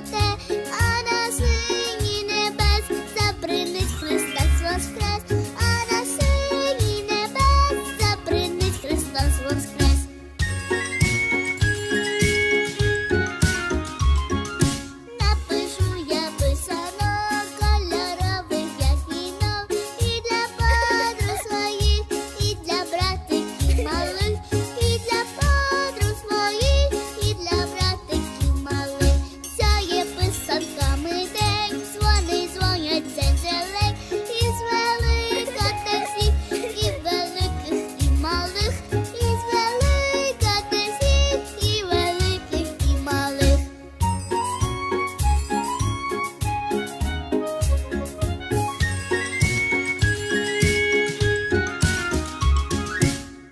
те.